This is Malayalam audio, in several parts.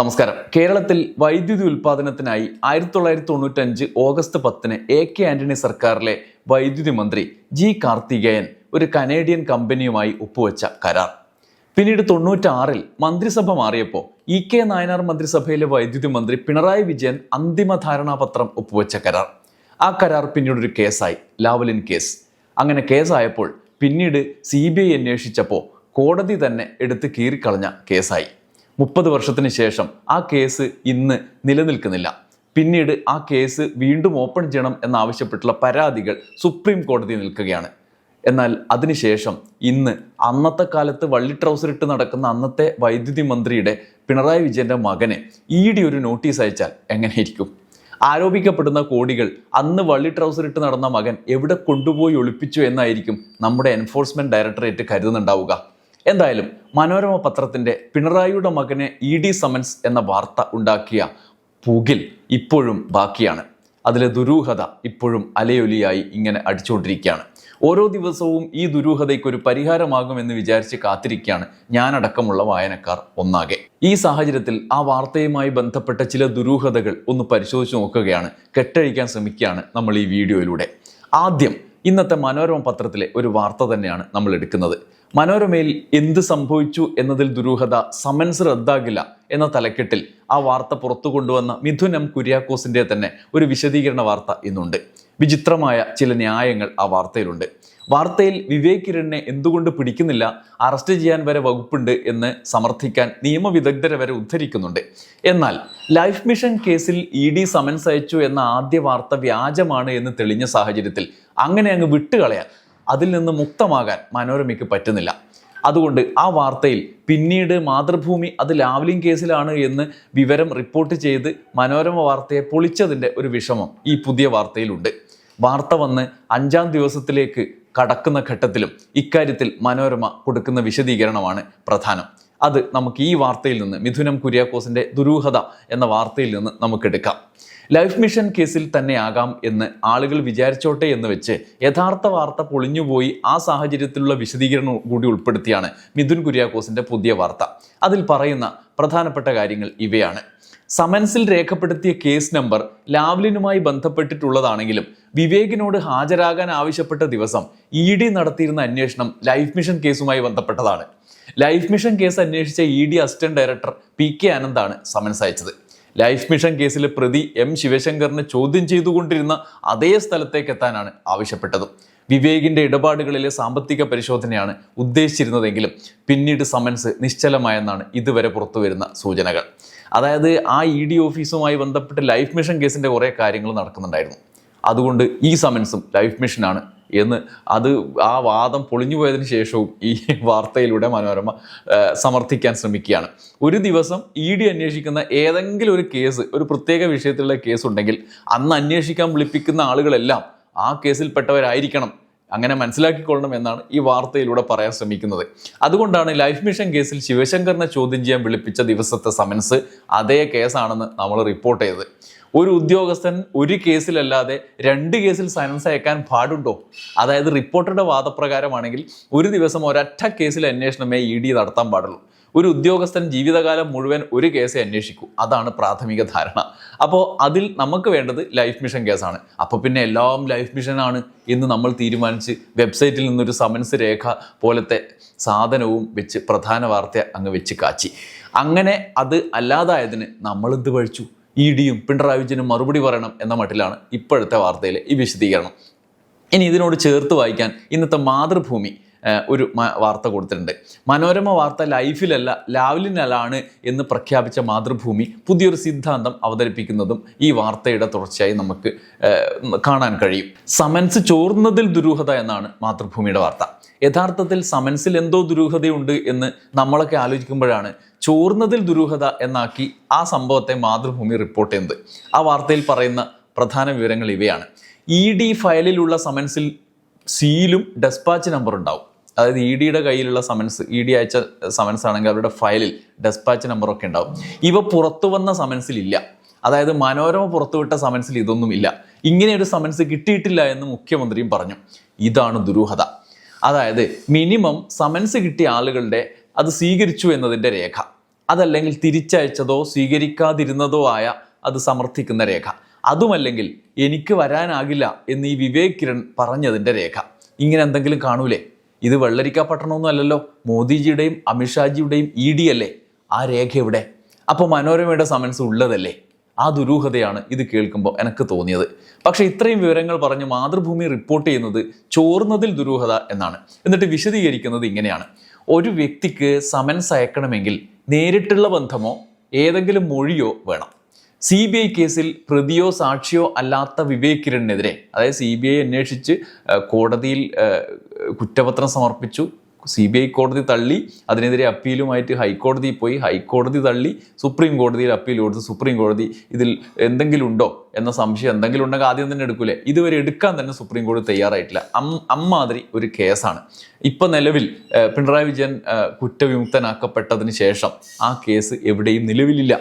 നമസ്കാരം. കേരളത്തിൽ വൈദ്യുതി ഉൽപാദനത്തിനായി ആയിരത്തി തൊള്ളായിരത്തി തൊണ്ണൂറ്റഞ്ച് ഓഗസ്റ്റ് പത്തിന് എ കെ ആന്റണി സർക്കാരിലെ വൈദ്യുതി മന്ത്രി ജി കാർത്തികേയൻ ഒരു കനേഡിയൻ കമ്പനിയുമായി ഒപ്പുവെച്ച കരാർ. പിന്നീട് തൊണ്ണൂറ്റാറിൽ മന്ത്രിസഭ മാറിയപ്പോൾ ഇ കെ നായനാർ മന്ത്രിസഭയിലെ വൈദ്യുതി മന്ത്രി പിണറായി വിജയൻ അന്തിമ ധാരണാപത്രം ഒപ്പുവെച്ച കരാർ. ആ കരാർ പിന്നീട് ഒരു കേസായി ലാവലിൻ കേസ്. അങ്ങനെ കേസായപ്പോൾ പിന്നീട് സി ബി ഐ അന്വേഷിച്ചപ്പോൾ കോടതി തന്നെ എടുത്ത് കീറിക്കളഞ്ഞ കേസായി. മുപ്പത് വർഷത്തിന് ശേഷം ആ കേസ് ഇന്ന് നിലനിൽക്കുന്നില്ല. പിന്നീട് ആ കേസ് വീണ്ടും ഓപ്പൺ ചെയ്യണം എന്നാവശ്യപ്പെട്ടുള്ള പരാതികൾ സുപ്രീം കോടതി നിൽക്കുകയാണ്. എന്നാൽ അതിനുശേഷം ഇന്ന് അന്നത്തെ കാലത്ത് വള്ളി ട്രൗസർ ഇട്ട് നടക്കുന്ന അന്നത്തെ വൈദ്യുതി മന്ത്രിയുടെ പിണറായി വിജയന്റെ മകന് ഇ ഡി ഒരു നോട്ടീസ് അയച്ചാൽ എങ്ങനെയിരിക്കും? ആരോപിക്കപ്പെടുന്ന കോടികൾ അന്ന് വള്ളി ട്രൗസർ ഇട്ട് നടന്ന മകൻ എവിടെ കൊണ്ടുപോയി ഒളിപ്പിച്ചു എന്നായിരിക്കും നമ്മുടെ എൻഫോഴ്സ്മെന്റ് ഡയറക്ടറേറ്റ് കരുതുന്നുണ്ടാവുക. എന്തായാലും മനോരമ പത്രത്തിന്റെ പിണറായിയുടെ മകനെ ഇ ഡി സമൻസ് എന്ന വാർത്ത ഉണ്ടാക്കിയ പുകിൽ ഇപ്പോഴും ബാക്കിയാണ്. അതിലെ ദുരൂഹത ഇപ്പോഴും അലയൊലിയായി ഇങ്ങനെ അടിച്ചുകൊണ്ടിരിക്കുകയാണ്. ഓരോ ദിവസവും ഈ ദുരൂഹതയ്ക്ക് ഒരു പരിഹാരമാകുമെന്ന് വിചാരിച്ച് കാത്തിരിക്കുകയാണ് ഞാനടക്കമുള്ള വായനക്കാർ ഒന്നാകെ. ഈ സാഹചര്യത്തിൽ ആ വാർത്തയുമായി ബന്ധപ്പെട്ട ചില ദുരൂഹതകൾ ഒന്ന് പരിശോധിച്ച് നോക്കുകയാണ്. കെട്ടഴിക്കാൻ ശ്രമിക്കുകയാണ് നമ്മൾ ഈ വീഡിയോയിലൂടെ. ആദ്യം ഇന്നത്തെ മനോരമ പത്രത്തിലെ ഒരു വാർത്ത തന്നെയാണ് നമ്മൾ എടുക്കുന്നത്. മനോരമയിൽ എന്ത് സംഭവിച്ചു എന്നതിൽ ദുരൂഹത സമൻസ് റദ്ദാകില്ല എന്ന തലക്കെട്ടിൽ ആ വാർത്ത പുറത്തു കൊണ്ടുവന്ന മിഥുൻ എം കുര്യാക്കോസിന്റെ തന്നെ ഒരു വിശദീകരണ വാർത്ത ഇന്നുണ്ട്. വിചിത്രമായ ചില ന്യായങ്ങൾ ആ വാർത്തയിലുണ്ട്. വാർത്തയിൽ വിവേക് കിരണിനെ എന്തുകൊണ്ട് പിടിക്കുന്നില്ല അറസ്റ്റ് ചെയ്യാൻ വരെ വകുപ്പുണ്ട് എന്ന് സമർത്ഥിക്കാൻ നിയമവിദഗ്ധരെ വരെ ഉദ്ധരിക്കുന്നുണ്ട്. എന്നാൽ ലൈഫ് മിഷൻ കേസിൽ ഇ ഡി സമൻസ് അയച്ചു എന്ന ആദ്യ വാർത്ത വ്യാജമാണ് എന്ന് തെളിഞ്ഞ സാഹചര്യത്തിൽ അങ്ങനെ അങ്ങ് വിട്ടുകളയാൻ അതിൽ നിന്ന് മുക്തമാകാൻ മനോരമയ്ക്ക് പറ്റുന്നില്ല. അതുകൊണ്ട് ആ വാർത്തയിൽ പിന്നീട് മാതൃഭൂമി അത് ലാവ്ലിംഗ് കേസിലാണ് എന്ന് വിവരം റിപ്പോർട്ട് ചെയ്ത് മനോരമ വാർത്തയെ പൊളിച്ചതിന്റെ ഒരു വിഷമം ഈ പുതിയ വാർത്തയിലുണ്ട്. വാർത്ത വന്ന് അഞ്ചാം ദിവസത്തിലേക്ക് കടക്കുന്ന ഘട്ടത്തിലും ഇക്കാര്യത്തിൽ മനോരമ കൊടുക്കുന്ന വിശദീകരണമാണ് പ്രധാനം. അത് നമുക്ക് ഈ വാർത്തയിൽ നിന്ന് മിഥുനം കുര്യാക്കോസിന്റെ ദുരൂഹത എന്ന വാർത്തയിൽ നിന്ന് നമുക്കെടുക്കാം ലൈഫ് മിഷൻ കേസിൽ തന്നെയാകാം എന്ന് ആളുകൾ വിചാരിച്ചോട്ടെ എന്ന് വെച്ച് യഥാർത്ഥ വാർത്ത പൊളിഞ്ഞുപോയി ആ സാഹചര്യത്തിലുള്ള വിശദീകരണം കൂടി ഉൾപ്പെടുത്തിയാണ് മിഥുൻ കുര്യാക്കോസിന്റെ പുതിയ വാർത്ത. അതിൽ പറയുന്ന പ്രധാനപ്പെട്ട കാര്യങ്ങൾ ഇവയാണ്. സമൻസിൽ രേഖപ്പെടുത്തിയ കേസ് നമ്പർ ലാവ്ലിനുമായി ബന്ധപ്പെട്ടിട്ടുള്ളതാണെങ്കിലും വിവേകിനോട് ഹാജരാകാൻ ആവശ്യപ്പെട്ട ദിവസം ഇ ഡി നടത്തിയിരുന്ന അന്വേഷണം ലൈഫ് മിഷൻ കേസുമായി ബന്ധപ്പെട്ടതാണ്. ലൈഫ് മിഷൻ കേസ് അന്വേഷിച്ച E D assistant director P K ആനന്ദാണ് summons അയച്ചത്. ലൈഫ് മിഷൻ കേസിൽ പ്രതി എം ശിവശങ്കറിനെ ചോദ്യം ചെയ്തുകൊണ്ടിരുന്ന അതേ സ്ഥലത്തേക്ക് എത്താനാണ് ആവശ്യപ്പെട്ടത്. വിവേകിന്റെ ഇടപാടുകളിലെ സാമ്പത്തിക പരിശോധനയാണ് ഉദ്ദേശിച്ചിരുന്നതെങ്കിലും പിന്നീട് സമൻസ് നിശ്ചലമായെന്നാണ് ഇതുവരെ പുറത്തുവരുന്ന സൂചനകൾ. അതായത് ആ ഇ ഡി ഓഫീസുമായി ബന്ധപ്പെട്ട് ലൈഫ് മിഷൻ കേസിന്റെ കുറേ കാര്യങ്ങൾ നടക്കുന്നുണ്ടായിരുന്നു. അതുകൊണ്ട് ഈ സമൻസും ലൈഫ് മിഷനാണ് എന്ന് അത് ആ വാദം പൊളിഞ്ഞു പോയതിന് ശേഷവും ഈ വാർത്തയിലൂടെ മനോരമ സമർത്ഥിക്കാൻ ശ്രമിക്കുകയാണ്. ഒരു ദിവസം ഇ ഡി അന്വേഷിക്കുന്ന ഏതെങ്കിലും ഒരു കേസ് ഒരു പ്രത്യേക വിഷയത്തിലുള്ള കേസ് ഉണ്ടെങ്കിൽ അന്ന് അന്വേഷിക്കാൻ വിളിപ്പിക്കുന്ന ആളുകളെല്ലാം ആ കേസിൽപ്പെട്ടവരായിരിക്കണം അങ്ങനെ മനസ്സിലാക്കിക്കൊള്ളണം എന്നാണ് ഈ വാർത്തയിലൂടെ പറയാൻ ശ്രമിക്കുന്നത്. അതുകൊണ്ടാണ് ലൈഫ് മിഷൻ കേസിൽ ശിവശങ്കറിനെ ചോദ്യം ചെയ്യാൻ വിളിപ്പിച്ച ദിവസത്തെ സമൻസ് അതേ കേസാണെന്ന് നമ്മൾ റിപ്പോർട്ട് ചെയ്തത്. ഒരു ഉദ്യോഗസ്ഥൻ ഒരു കേസിലല്ലാതെ രണ്ട് കേസിൽ സയൻസ് അയക്കാൻ പാടുണ്ടോ? അതായത് റിപ്പോർട്ടറുടെ വാദപ്രകാരമാണെങ്കിൽ ഒരു ദിവസം ഒരൊറ്റ കേസിൽ അന്വേഷണമേ ഇ ഡി നടത്താൻ പാടുള്ളൂ. ഒരു ഉദ്യോഗസ്ഥൻ ജീവിതകാലം മുഴുവൻ ഒരു കേസേ അന്വേഷിക്കൂ. അതാണ് പ്രാഥമിക ധാരണ. അപ്പോൾ അതിൽ നമുക്ക് വേണ്ടത് ലൈഫ് മിഷൻ കേസാണ്. അപ്പോൾ പിന്നെ എല്ലാം ലൈഫ് മിഷനാണ് എന്ന് നമ്മൾ തീരുമാനിച്ച് വെബ്സൈറ്റിൽ നിന്നൊരു സമൻസ് രേഖ പോലത്തെ സാധനവും വെച്ച് പ്രധാന വാർത്ത അങ്ങ് വെച്ച് കാച്ചി. അങ്ങനെ അത് അല്ലാതായതിന് നമ്മൾ എന്ത് പഴിച്ചു ഇ ഡിയും പിണറായി വിജയനും മറുപടി പറയണം എന്ന മട്ടിലാണ് ഇപ്പോഴത്തെ വാർത്തയിലെ ഈ വിശദീകരണം. ഇനി ഇതിനോട് ചേർത്ത് വായിക്കാൻ ഇന്നത്തെ മാതൃഭൂമി ഒരു വാർത്ത കൊടുത്തിട്ടുണ്ട്. മനോരമ വാർത്ത ലൈഫിലല്ല ലാവലിനലാണ് എന്ന് പ്രഖ്യാപിച്ച മാതൃഭൂമി പുതിയൊരു സിദ്ധാന്തം അവതരിപ്പിക്കുന്നതും ഈ വാർത്തയുടെ തുടർച്ചയായി നമുക്ക് കാണാൻ കഴിയും. സമൻസ് ചോർന്നതിൽ ദുരൂഹത എന്നാണ് മാതൃഭൂമിയുടെ വാർത്ത. യഥാർത്ഥത്തിൽ സമൻസിൽ എന്തോ ദുരൂഹതയുണ്ട് എന്ന് നമ്മളൊക്കെ ആലോചിക്കുമ്പോഴാണ് ചോർന്നതിൽ ദുരൂഹത എന്നാക്കി ആ സംഭവത്തെ മാതൃഭൂമി റിപ്പോർട്ട് ചെയ്യുന്നത്. ആ വാർത്തയിൽ പറയുന്ന പ്രധാന വിവരങ്ങൾ ഇവയാണ്. ഇ ഡി ഫയലിലുള്ള സമൻസിൽ സീലും ഡെസ്പാച്ച് നമ്പർ ഉണ്ടാവും. അതായത് ഇ ഡിയുടെ കയ്യിലുള്ള സമൻസ് ഇ ഡി അയച്ച സമൻസ് ആണെങ്കിൽ അവരുടെ ഫയലിൽ ഡെസ്പാച്ച് നമ്പറൊക്കെ ഉണ്ടാവും. ഇവ പുറത്തു വന്ന സമൻസിൽ ഇല്ല. അതായത് മനോരമ പുറത്തുവിട്ട സമൻസിൽ ഇതൊന്നുമില്ല ഇങ്ങനെ ഒരു സമൻസ് കിട്ടിയിട്ടില്ല എന്ന് മുഖ്യമന്ത്രിയും പറഞ്ഞു. ഇതാണ് ദുരൂഹത. അതായത് മിനിമം സമൻസ് കിട്ടിയ ആളുകളുടെ അത് സ്വീകരിച്ചു എന്നതിന്റെ രേഖ. അതല്ലെങ്കിൽ തിരിച്ചയച്ചതോ സ്വീകരിക്കാതിരുന്നതോ ആയ അത് സമർത്ഥിക്കുന്ന രേഖ. അതുമല്ലെങ്കിൽ എനിക്ക് വരാനാകില്ല എന്ന് ഈ വിവേക് കിരൺ പറഞ്ഞതിന്റെ രേഖ. ഇങ്ങനെ എന്തെങ്കിലും കാണൂലേ? ഇത് വെള്ളരിക്ക പട്ടണമൊന്നും അല്ലല്ലോ. മോദിജിയുടെയും അമിത്ഷാജിയുടെയും ഇ ഡി അല്ലേ? ആ രേഖ എവിടെ? അപ്പോൾ മനോരമയുടെ സമൻസ് ഉള്ളതല്ലേ? ആ ദുരൂഹതയാണ് ഇത് കേൾക്കുമ്പോൾ എനിക്ക് തോന്നിയത്. പക്ഷേ ഇത്രയും വിവരങ്ങൾ പറഞ്ഞ് മാതൃഭൂമി റിപ്പോർട്ട് ചെയ്യുന്നത് ചോർന്നതിൽ ദുരൂഹത എന്നാണ്. എന്നിട്ട് വിശദീകരിക്കുന്നത് ഇങ്ങനെയാണ്. ഒരു വ്യക്തിക്ക് സമൻസ് അയക്കണമെങ്കിൽ നേരിട്ടുള്ള ബന്ധമോ ഏതെങ്കിലും മൊഴിയോ വേണം. സി ബി ഐ കേസിൽ പ്രതിയോ സാക്ഷിയോ അല്ലാത്ത വിവേക് കിരണിനെതിരെ അതായത് സി ബി ഐ അന്വേഷിച്ച് കോടതിയിൽ കുറ്റപത്രം സമർപ്പിച്ചു സി ബി ഐ കോടതി തള്ളി അതിനെതിരെ അപ്പീലുമായിട്ട് ഹൈക്കോടതിയിൽ പോയി ഹൈക്കോടതി തള്ളി സുപ്രീം കോടതിയിൽ അപ്പീൽ കൊടുത്ത് സുപ്രീം കോടതി ഇതിൽ എന്തെങ്കിലും ഉണ്ടോ എന്ന സംശയം എന്തെങ്കിലും ഉണ്ടെങ്കിൽ ആദ്യം തന്നെ എടുക്കൂലേ? ഇതുവരെ എടുക്കാൻ തന്നെ സുപ്രീം കോടതി തയ്യാറായിട്ടില്ല. അമ്മാതിരി ഒരു കേസാണ്. ഇപ്പം നിലവിൽ പിണറായി വിജയൻ കുറ്റവിമുക്തനാക്കപ്പെട്ടതിന് ശേഷം ആ കേസ് എവിടെയും നിലവിലില്ല.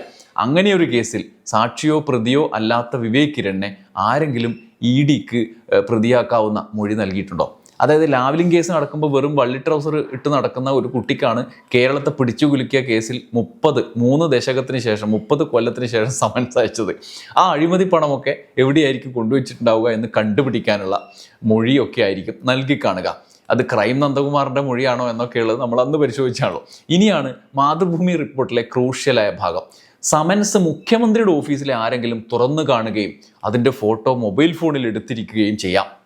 അങ്ങനെ ഒരു കേസിൽ സാക്ഷിയോ പ്രതിയോ അല്ലാത്ത വിവേക് കിരണിനെ ആരെങ്കിലും ഇ ഡിക്ക് പ്രതിയാക്കാവുന്ന മൊഴി നൽകിയിട്ടുണ്ടോ? അതായത് ലാവലിംഗ് കേസ് നടക്കുമ്പോൾ വെറും വള്ളി ട്രൗസർ ഇട്ട് നടക്കുന്ന ഒരു കുട്ടിക്കാണ് കേരളത്തെ പിടിച്ചു കുലുക്കിയ കേസിൽ മുപ്പത് മൂന്ന് ദശകത്തിന് ശേഷം മുപ്പത് കൊല്ലത്തിന് ശേഷം സമൻസ് അയച്ചത്. ആ അഴിമതി പണമൊക്കെ എവിടെയായിരിക്കും കൊണ്ടുവച്ചിട്ടുണ്ടാവുക എന്ന് കണ്ടുപിടിക്കാനുള്ള മൊഴിയൊക്കെ ആയിരിക്കും നൽകി കാണുക. അത് ക്രൈം നന്ദകുമാറിന്റെ മൊഴിയാണോ എന്നൊക്കെയുള്ളത് നമ്മൾ അന്ന് പരിശോധിച്ചാണല്ലോ. ഇനിയാണ് മാതൃഭൂമി റിപ്പോർട്ടിലെ ക്രൂഷ്യലായ ഭാഗം. സമൻസ് മുഖ്യമന്ത്രിയുടെ ഓഫീസിലെ ആരെങ്കിലും തുറന്നു കാണുകയും അതിന്റെ ഫോട്ടോ മൊബൈൽ ഫോണിൽ എടുത്തിരിക്കുകയും ചെയ്യാം.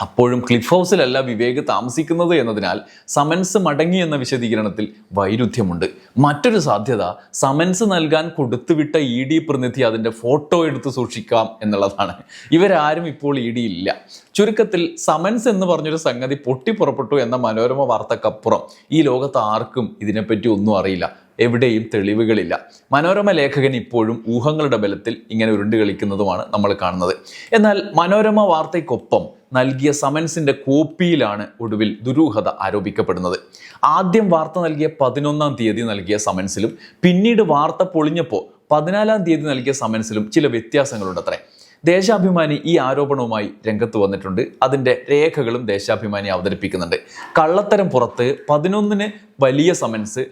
അപ്പോഴും ക്ലിഫ് ഹൗസിലല്ല വിവേക് താമസിക്കുന്നത് എന്നതിനാൽ സമൻസ് മടങ്ങി എന്ന വിശദീകരണത്തിൽ വൈരുദ്ധ്യമുണ്ട്. മറ്റൊരു സാധ്യത സമൻസ് നൽകാൻ കൊടുത്തുവിട്ട ഇ ഡി പ്രതിനിധി അതിന്റെ ഫോട്ടോ എടുത്ത് സൂക്ഷിക്കാം എന്നുള്ളതാണ്. ഇവരാരും ഇപ്പോൾ ഇ ഡി ഇല്ല. ചുരുക്കത്തിൽ സമൻസ് എന്ന് പറഞ്ഞൊരു സംഗതി പൊട്ടിപ്പുറപ്പെട്ടു എന്ന മനോരമ വാർത്തക്കപ്പുറം. ഈ ലോകത്ത് ആർക്കും ഇതിനെപ്പറ്റി ഒന്നും അറിയില്ല. എവിടെയും തെളിവുകളില്ല. മനോരമ ലേഖകൻ ഇപ്പോഴും ഊഹങ്ങളുടെ ബലത്തിൽ ഇങ്ങനെ ഉരുണ്ട് കളിക്കുന്നതുമാണ് നമ്മൾ കാണുന്നത്. എന്നാൽ മനോരമ വാർത്തയ്ക്കൊപ്പം നൽകിയ സമൻസിന്റെ കോപ്പിയിലാണ് ഒടുവിൽ ദുരൂഹത ആരോപിക്കപ്പെടുന്നത്. ആദ്യം വാർത്ത നൽകിയ പതിനൊന്നാം തീയതി നൽകിയ സമൻസിലും പിന്നീട് വാർത്ത പൊളിഞ്ഞപ്പോൾ പതിനാലാം തീയതി നൽകിയ സമൻസിലും ചില വ്യത്യാസങ്ങളുണ്ടത്രേ. ദേശാഭിമാനി ഈ ആരോപണവുമായി രംഗത്ത് വന്നിട്ടുണ്ട്. അതിന്റെ രേഖകളും ദേശാഭിമാനി അവതരിപ്പിക്കുന്നുണ്ട്. കള്ളത്തരം പുറത്ത് പതിനൊന്നിന് വലിയ സമൻസ്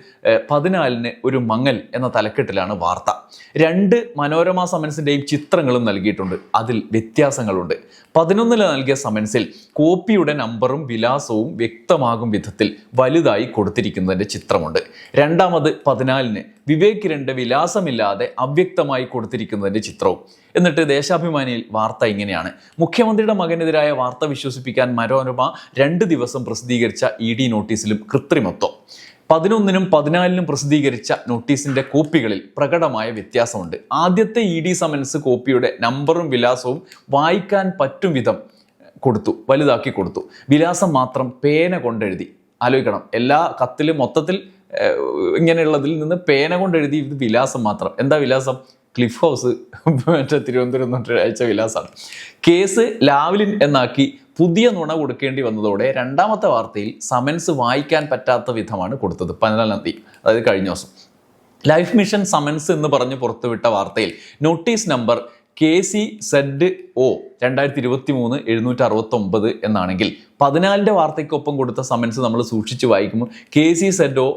പതിനാലിന് ഒരു മങ്ങൽ എന്ന തലക്കെട്ടിലാണ് വാർത്ത. രണ്ട് മനോരമ സമൻസിന്റെയും ചിത്രങ്ങളും നൽകിയിട്ടുണ്ട്. അതിൽ വ്യത്യാസങ്ങളുണ്ട്. പതിനൊന്നിൽ നൽകിയ സമൻസിൽ കോപ്പിയുടെ നമ്പറും വിലാസവും വ്യക്തമാകും വിധത്തിൽ വലുതായി കൊടുത്തിരിക്കുന്നതിന്റെ ചിത്രമുണ്ട്. രണ്ടാമത് പതിനാലിന് വിവേക് രണ്ട് വിലാസമില്ലാതെ അവ്യക്തമായി കൊടുത്തിരിക്കുന്നതിന്റെ ചിത്രവും. എന്നിട്ട് ദേശാഭിമാനിയിൽ വാർത്ത ഇങ്ങനെയാണ്. മുഖ്യമന്ത്രിയുടെ മകനെതിരായ വാർത്ത വിശ്വസിപ്പിക്കാൻ മനോരമ രണ്ട് ദിവസം പ്രസിദ്ധീകരിച്ച ഇ ഡി നോട്ടീസിലും കൃത്രിമത്വം. പതിനൊന്നിനും പതിനാലിനും പ്രസിദ്ധീകരിച്ച നോട്ടീസിന്റെ കോപ്പികളിൽ പ്രകടമായ വ്യത്യാസമുണ്ട്. ആദ്യത്തെ ഇ ഡി സമൻസ് കോപ്പിയുടെ നമ്പറും വിലാസവും വായിക്കാൻ പറ്റും വിധം കൊടുത്തു വലുതാക്കി കൊടുത്തു. വിലാസം മാത്രം പേന കൊണ്ടെഴുതി. ആലോചിക്കണം എല്ലാ കത്തിലും മൊത്തത്തിൽ ഇങ്ങനെയുള്ളതിൽ നിന്ന് പേന കൊണ്ടെഴുതി ഇത് വിലാസം മാത്രം. എന്താ വിലാസം? ക്ലിഫ് ഹൗസ് മറ്റേ തിരുവനന്തപുരം അയച്ച വിലാസമാണ്. കേസ് ലാവ്ലിൻ എന്നാക്കി പുതിയ നുണ കൊടുക്കേണ്ടി വന്നതോടെ രണ്ടാമത്തെ വാർത്തയിൽ സമൻസ് വായിക്കാൻ പറ്റാത്ത വിധമാണ് കൊടുത്തത് പതിനാലാം തീയതി അതായത് കഴിഞ്ഞ ദിവസം. ലൈഫ് മിഷൻ സമൻസ് എന്ന് പറഞ്ഞ് പുറത്തുവിട്ട വാർത്തയിൽ notice number K C Z O രണ്ടായിരത്തി ഇരുപത്തി മൂന്ന് എഴുന്നൂറ്റി അറുപത്തൊമ്പത് എന്നാണെങ്കിൽ പതിനാലിന്റെ വാർത്തയ്ക്കൊപ്പം കൊടുത്ത സമൻസ് നമ്മൾ സൂക്ഷിച്ച് വായിക്കുമ്പോൾ കെ സി സെഡ് ഒ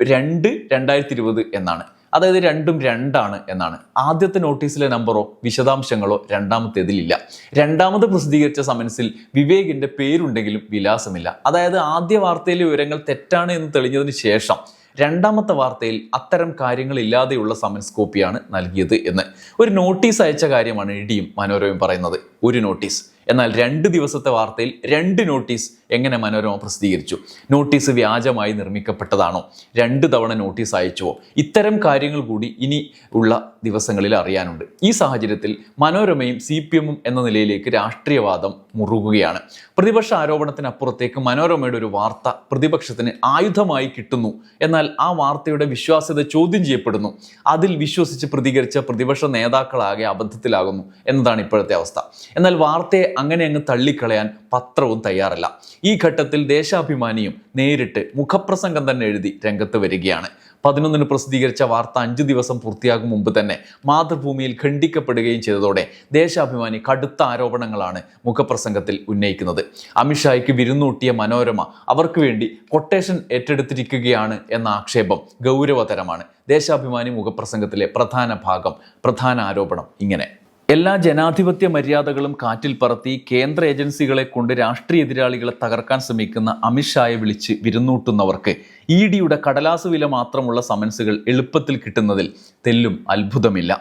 രണ്ട് രണ്ടായിരത്തി ഇരുപത് എന്നാണ്. അതായത് രണ്ടും രണ്ടാണ് എന്നാണ്. ആദ്യത്തെ നോട്ടീസിലെ നമ്പറോ വിശദാംശങ്ങളോ രണ്ടാമത്തേതിലില്ല. രണ്ടാമത് പ്രസിദ്ധീകരിച്ച സമൻസിൽ വിവേകിന്റെ പേരുണ്ടെങ്കിലും വിലാസമില്ല. അതായത് ആദ്യ വാർത്തയിലെ വിവരങ്ങൾ തെറ്റാണ് എന്ന് തെളിഞ്ഞതിന് ശേഷം രണ്ടാമത്തെ വാർത്തയിൽ അത്തരം കാര്യങ്ങളില്ലാതെയുള്ള സമൻസ് കോപ്പിയാണ് നൽകിയത് എന്ന്. ഒരു നോട്ടീസ് അയച്ച കാര്യമാണ് ഇടിയും മനോരമയും പറയുന്നത്. ഒരു നോട്ടീസ്. എന്നാൽ രണ്ട് ദിവസത്തെ വാർത്തയിൽ രണ്ട് നോട്ടീസ് എങ്ങനെ മനോരമ പ്രസിദ്ധീകരിച്ചു? നോട്ടീസ് വ്യാജമായി നിർമ്മിക്കപ്പെട്ടതാണോ? രണ്ട് തവണ നോട്ടീസ് അയച്ചുവോ? ഇത്തരം കാര്യങ്ങൾ കൂടി ഇനി ഉള്ള ദിവസങ്ങളിൽ അറിയാനുണ്ട്. ഈ സാഹചര്യത്തിൽ മനോരമയും സി പി എമ്മും എന്ന നിലയിലേക്ക് രാഷ്ട്രീയവാദം മുറുകുകയാണ്. പ്രതിപക്ഷ ആരോപണത്തിനപ്പുറത്തേക്ക് മനോരമയുടെ ഒരു വാർത്ത പ്രതിപക്ഷത്തിന് ആയുധമായി കിട്ടുന്നു. എന്നാൽ ആ വാർത്തയുടെ വിശ്വാസ്യത ചോദ്യം ചെയ്യപ്പെടുന്നു. അതിൽ വിശ്വസിച്ച് പ്രതികരിച്ച പ്രതിപക്ഷ നേതാക്കളാകെ അബദ്ധത്തിലാകുന്നു എന്നതാണ് ഇപ്പോഴത്തെ അവസ്ഥ. എന്നാൽ വാർത്തയെ അങ്ങനെ അങ്ങ് തള്ളിക്കളയാൻ പത്രവും തയ്യാറല്ല. ഈ ഘട്ടത്തിൽ ദേശാഭിമാനിയും നേരിട്ട് മുഖപ്രസംഗം തന്നെ എഴുതി രംഗത്ത് വരികയാണ്. പതിനൊന്നിന് പ്രസിദ്ധീകരിച്ച വാർത്ത അഞ്ച് ദിവസം പൂർത്തിയാകും മുമ്പ് തന്നെ മാതൃഭൂമിയിൽ ഖണ്ഡിക്കപ്പെടുകയും ചെയ്തതോടെ ദേശാഭിമാനി കടുത്ത ആരോപണങ്ങളാണ് മുഖപ്രസംഗത്തിൽ ഉന്നയിക്കുന്നത്. അമിത്ഷായ്ക്ക് വിരുന്നൂട്ടിയ മനോരമ അവർക്ക് വേണ്ടി കൊട്ടേഷൻ ഏറ്റെടുത്തിരിക്കുകയാണ് എന്ന ആക്ഷേപം ഗൗരവതരമാണ്. ദേശാഭിമാനി മുഖപ്രസംഗത്തിലെ പ്രധാന ഭാഗം പ്രധാന ആരോപണം ഇങ്ങനെ. എല്ലാ ജനാധിപത്യ മര്യാദകളും കാറ്റിൽ പറത്തി കേന്ദ്ര ഏജൻസികളെ കൊണ്ട് രാഷ്ട്രീയ എതിരാളികളെ തകർക്കാൻ ശ്രമിക്കുന്ന അമിത്ഷായെ വിളിച്ച് വിരുന്നൂട്ടുന്നവർക്ക് ഇ ഡിയുടെ കടലാസ് വില മാത്രമുള്ള സമൻസുകൾ എളുപ്പത്തിൽ കിട്ടുന്നതിൽ തെല്ലും അത്ഭുതമില്ല.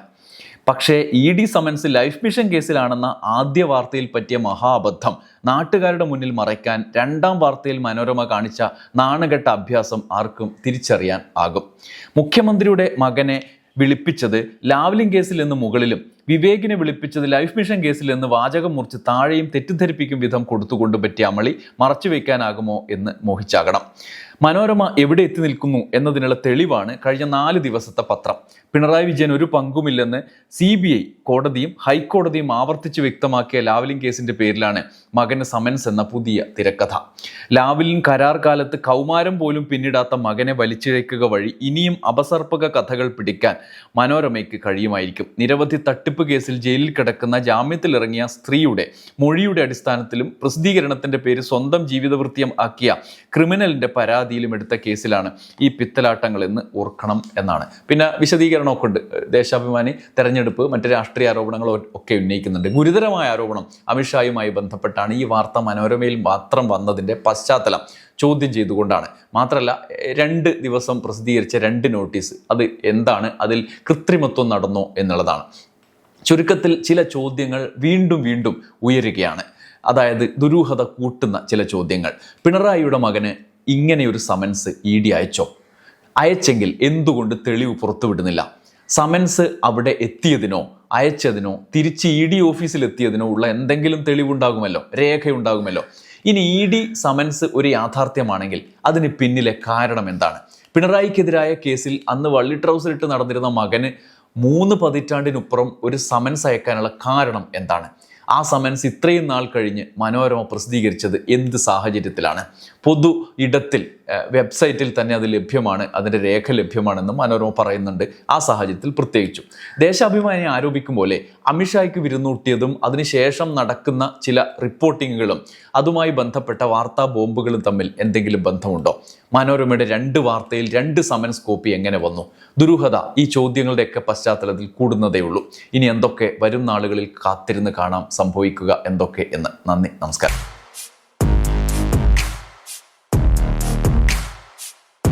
പക്ഷേ E D summons life mission കേസിലാണെന്ന ആദ്യ വാർത്തയിൽ പറ്റിയ മഹാഅബദ്ധം നാട്ടുകാരുടെ മുന്നിൽ മറയ്ക്കാൻ രണ്ടാം വാർത്തയിൽ മനോരമ കാണിച്ച നാണകെട്ട അഭ്യാസം ആർക്കും തിരിച്ചറിയാൻ ആകും. മുഖ്യമന്ത്രിയുടെ മകനെ വിളിപ്പിച്ചത് ലാവ്ലിംഗ് കേസിൽ നിന്ന് മുകളിലും വിവേകിനെ വിളിപ്പിച്ചത് ലൈഫ് മിഷൻ കേസിൽ നിന്ന് വാചകം മുറിച്ച് താഴെയും തെറ്റിദ്ധരിപ്പിക്കും വിധം കൊടുത്തുകൊണ്ട് പറ്റിയ അമളി മറച്ചു വയ്ക്കാനാകുമോ എന്ന് മോഹിച്ചാകണം. മനോരമ എവിടെ എത്തി നിൽക്കുന്നു എന്നതിനുള്ള തെളിവാണ് കഴിഞ്ഞ നാല് ദിവസത്തെ പത്രം. പിണറായി വിജയൻ ഒരു പങ്കുമില്ലെന്ന് സി ബി ഐ കോടതിയും ഹൈക്കോടതിയും ആവർത്തിച്ച് വ്യക്തമാക്കിയ ലാവലിംഗ് കേസിന്റെ പേരിലാണ് മകന് സമൻസ് എന്ന പുതിയ തിരക്കഥ. ലാവലിൻ കരാർ കാലത്ത് കൗമാരം പോലും പിന്നിടാത്ത മകനെ വലിച്ചിഴക്കുക വഴി ഇനിയും അപസർപ്പക കഥകൾ പിടിക്കാൻ മനോരമയ്ക്ക് കഴിയുമായിരിക്കും. നിരവധി തട്ടിപ്പ് കേസിൽ ജയിലിൽ കിടക്കുന്ന ജാമ്യത്തിലിറങ്ങിയ സ്ത്രീയുടെ മൊഴിയുടെ അടിസ്ഥാനത്തിലും പ്രസിദ്ധീകരണത്തിന്റെ പേര് സ്വന്തം ജീവിതവൃത്തിയം ആക്കിയ ക്രിമിനലിന്റെ പരാതിയിലും എടുത്ത കേസിലാണ് ഈ പിത്തലാട്ടങ്ങൾ എന്ന് ഓർക്കണം എന്നാണ്. പിന്നെ വിശദീകരണമൊക്കെ ഉണ്ട്. ദേശാഭിമാനി തെരഞ്ഞെടുപ്പ് മറ്റ് രാഷ്ട്രീയ ആരോപണങ്ങൾ ഒക്കെ ഉന്നയിക്കുന്നുണ്ട്. ഗുരുതരമായ ആരോപണം അമിത്ഷായുമായി ബന്ധപ്പെട്ടാണ് ഈ വാർത്ത മനോരമയിൽ മാത്രം വന്നതിന്റെ പശ്ചാത്തലം ചോദ്യം ചെയ്തുകൊണ്ടാണ്. മാത്രമല്ല രണ്ട് ദിവസം പ്രസിദ്ധീകരിച്ച രണ്ട് നോട്ടീസ്. അത് എന്താണ്? അതിൽ കൃത്രിമത്വം നടന്നോ എന്നുള്ളതാണ്. ചുരുക്കത്തിൽ ചില ചോദ്യങ്ങൾ വീണ്ടും വീണ്ടും ഉയരുകയാണ്. അതായത് ദുരൂഹത കൂട്ടുന്ന ചില ചോദ്യങ്ങൾ. പിണറായിയുടെ മകന് ഇങ്ങനെയൊരു സമൻസ് ഇ ഡി അയച്ചോ? അയച്ചെങ്കിൽ എന്തുകൊണ്ട് തെളിവ് പുറത്തുവിടുന്നില്ല? സമൻസ് അവിടെ എത്തിയതിനോ അയച്ചതിനോ തിരിച്ച് ഇ ഡി ഓഫീസിൽ എത്തിയതിനോ ഉള്ള എന്തെങ്കിലും തെളിവുണ്ടാകുമല്ലോ രേഖയുണ്ടാകുമല്ലോ. ഇനി ഇ ഡി സമൻസ് ഒരു യാഥാർത്ഥ്യമാണെങ്കിൽ അതിന് പിന്നിലെ കാരണം എന്താണ്? പിണറായിക്കെതിരായ കേസിൽ അന്ന് വള്ളി ട്രൗസർ ഇട്ട് നടന്നിരുന്ന മകന് മൂന്ന് പതിറ്റാണ്ടിനുപ്പുറം ഒരു സമൻസ് അയക്കാനുള്ള കാരണം എന്താണ്? ആ സമൻസ് ഇത്രയും നാൾ കഴിഞ്ഞ് മനോരമ പ്രസിദ്ധീകരിച്ചത് എന്ത് സാഹചര്യത്തിലാണ്? പൊതു ഇടത്തിൽ വെബ്സൈറ്റിൽ തന്നെ അത് ലഭ്യമാണ് അതിന്റെ രേഖ ലഭ്യമാണെന്ന് മനോരമ പറയുന്നുണ്ട്. ആ സാഹചര്യത്തിൽ പ്രത്യേകിച്ചും. ദേശാഭിമാനി ആരോപിക്കും പോലെ അമിത്ഷായ്ക്ക് വിരുന്നൂട്ടിയതും അതിനുശേഷം നടക്കുന്ന ചില റിപ്പോർട്ടിങ്ങുകളും അതുമായി ബന്ധപ്പെട്ട വാർത്താ ബോംബുകളും തമ്മിൽ എന്തെങ്കിലും ബന്ധമുണ്ടോ? മനോരമയുടെ രണ്ട് വാർത്തയിൽ രണ്ട് സമൻസ് കോപ്പി എങ്ങനെ വന്നു? ദുരൂഹത ഈ ചോദ്യങ്ങളുടെയൊക്കെ പശ്ചാത്തലത്തിൽ കൂടുന്നതേ ഉള്ളൂ ഇനി എന്തൊക്കെ വരും നാളുകളിൽ കാത്തിരുന്ന് കാണാം. സംഭവിക്കുക എന്തൊക്കെ എന്ന്. നന്ദി നമസ്കാരം.